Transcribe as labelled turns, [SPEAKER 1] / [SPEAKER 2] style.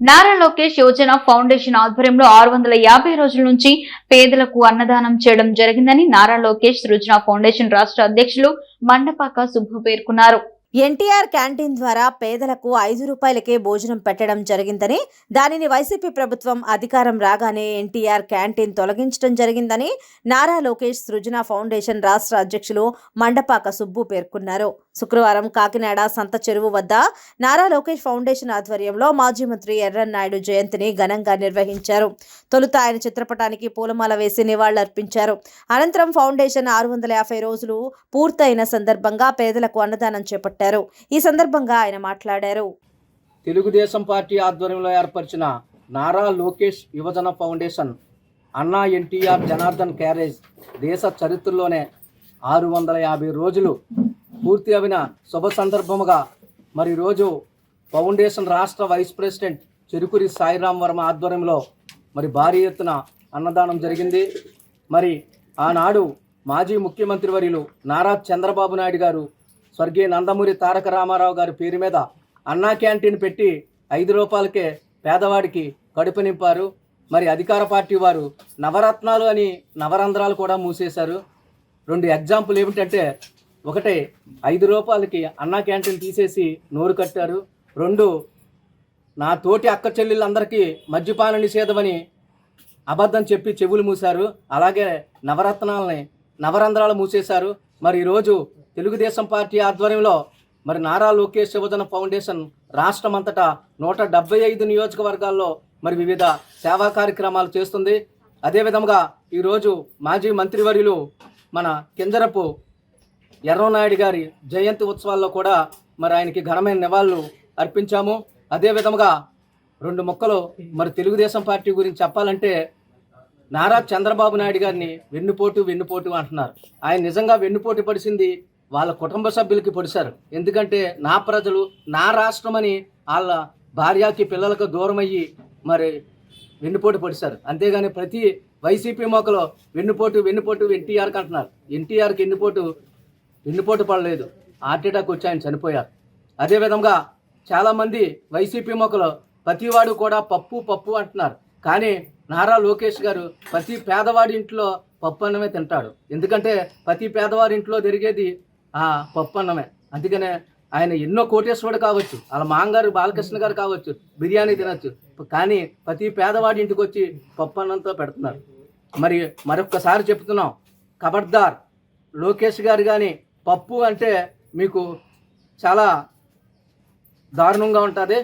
[SPEAKER 1] Nara Lokesh Yojana foundation ఆధ్వర్యంలో ఆరు వందల యాభై రోజుల నుంచి పేదలకు అన్నదానం చేయడం జరిగిందని నారా లోకేష్ సృజన ఫౌండేషన్ రాష్ట్ర అధ్యక్షులు మండపాక సుబ్బు పేర్కొన్నారు.
[SPEAKER 2] ఎన్టీఆర్ క్యాంటీన్ ద్వారా పేదలకు ఐదు రూపాయలకే భోజనం పెట్టడం జరిగిందని దానిని వైసీపీ ప్రభుత్వం అధికారం రాగానే ఎన్టీఆర్ క్యాంటీన్ తొలగించడం జరిగిందని నారా లోకేష్ సృజన ఫౌండేషన్ రాష్ట్ర అధ్యక్షులు మండపాక సుబ్బు పేర్కొన్నారు. శుక్రవారం కాకినాడ సంత చెరువు వద్ద నారా లోకేష్ ఫౌండేషన్ ఆధ్వర్యంలో మాజీ మంత్రి ఎర్రన్నాయుడు జయంతిని ఘనంగా నిర్వహించారు. తొలుత ఆయన చిత్రపటానికి పూలమాల వేసి నివాళులర్పించారు. అనంతరం ఫౌండేషన్ ఆరు వందల యాభై రోజులు పూర్తయిన సందర్భంగా పేదలకు అన్నదానం చేపట్టారు. ఈ సందర్భంగా ఆయన మాట్లాడారు.
[SPEAKER 3] తెలుగుదేశం పార్టీ ఆధ్వర్యంలో ఏర్పరిచిన నారా లోకేష్ యువజన ఫౌండేషన్ అన్నా ఎన్టీఆర్ జనార్దన్ క్యారేజ్ దేశ చరిత్రలోనే ఆరు వందల యాభై రోజులు పూర్తి అయిన శుభ సందర్భముగా మరి రోజు ఫౌండేషన్ రాష్ట్ర వైస్ ప్రెసిడెంట్ చెరుకురి సాయిరామ్ వర్మ ఆధ్వర్యంలో మరి భారీ ఎత్తున అన్నదానం జరిగింది. మరి ఆనాడు మాజీ ముఖ్యమంత్రి వర్యులు నారా చంద్రబాబు నాయుడు గారు స్వర్గీయ నందమూరి తారక రామారావు గారి పేరు మీద అన్నా క్యాంటీన్ పెట్టి ఐదు రూపాయలకే పేదవాడికి కడుపు నింపారు. మరి అధికార పార్టీ వారు నవరత్నాలు అని నవరంధ్రాలు కూడా మూసేశారు. రెండు ఎగ్జాంపుల్ ఏమిటంటే ఒకటి ఐదు రూపాయలకి అన్నా క్యాంటీన్ తీసేసి నోరు కట్టారు. రెండు నా తోటి అక్క చెల్లెళ్ళందరికీ మద్యపాన నిషేధమని అబద్ధం చెప్పి చెవులు మూశారు. అలాగే నవరత్నాలని నవరంధ్రాలు మూసేశారు. మరి ఈరోజు తెలుగుదేశం పార్టీ ఆధ్వర్యంలో మరి నారా లోకేష్ శివజన ఫౌండేషన్ రాష్ట్రం అంతటా నూట డెబ్బై ఐదు నియోజకవర్గాల్లో మరి వివిధ సేవా కార్యక్రమాలు చేస్తుంది. అదేవిధంగా ఈరోజు మాజీ మంత్రివర్యులు మన కింజరపు ఎర్రనాయుడు గారి జయంతి ఉత్సవాల్లో కూడా మరి ఆయనకి ఘనమైన నివాళులు అర్పించాము. అదే విధముగా రెండు మొక్కలు మరి తెలుగుదేశం పార్టీ గురించి చెప్పాలంటే నారా చంద్రబాబు నాయుడు గారిని వెన్నుపోటు వెన్నుపోటు అంటున్నారు. ఆయన నిజంగా వెన్నుపోటు పడిసింది వాళ్ళ కుటుంబ సభ్యులకి పొడిశారు. ఎందుకంటే నా ప్రజలు నా రాష్ట్రం అని వాళ్ళ భార్యకి పిల్లలకు దూరం అయ్యి మరి వెన్నుపోటు పొడిశారు. అంతేగాని ప్రతి వైసీపీ మొక్కలో వెన్నుపోటు వెన్నుపోటు ఎన్టీఆర్కి అంటున్నారు. ఎన్టీఆర్కి వెన్నుపోటు వెన్నుపోటు పడలేదు. హార్ట్ అటాక్ వచ్చి ఆయన చనిపోయారు. అదేవిధంగా చాలామంది వైసీపీ మొక్కలు ప్రతివాడు కూడా పప్పు పప్పు అంటున్నారు. కానీ నారా లోకేష్ గారు ప్రతి పేదవాడి ఇంట్లో పప్పు అన్నమే తింటాడు. ఎందుకంటే ప్రతి పేదవాడి ఇంట్లో జరిగేది ఆ పప్పు అన్నమే. అందుకనే ఆయన ఎన్నో కోటేశ్వరుడు కావచ్చు వాళ్ళ మాంగారు బాలకృష్ణ గారు కావచ్చు బిర్యానీ తినచ్చు. కానీ ప్రతి పేదవాడి ఇంటికి వచ్చి పప్పు అన్నంతో పెడుతున్నారు. మరి మరొక్కసారి చెప్తున్నాం. ఖబర్దార్ లోకేష్ గారు కానీ పప్పు అంటే మీకు చాలా దారుణంగా ఉంటుంది.